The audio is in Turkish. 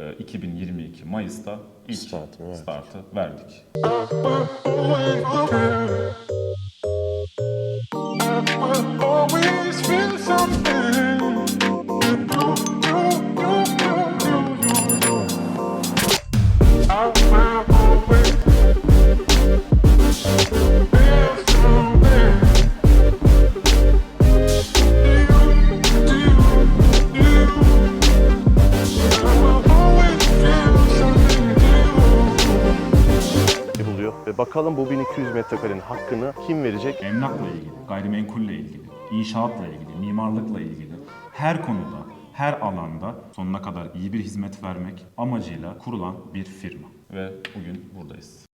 e, 2022 Mayıs'ta ilk verdik. startı verdik. always bakalım bu 1200 metrekarenin hakkını kim verecek? Emlakla ilgili, gayrimenkulle ilgili, inşaatla ilgili, mimarlıkla ilgili her konuda, her alanda sonuna kadar iyi bir hizmet vermek amacıyla kurulan bir firma. Ve bugün buradayız.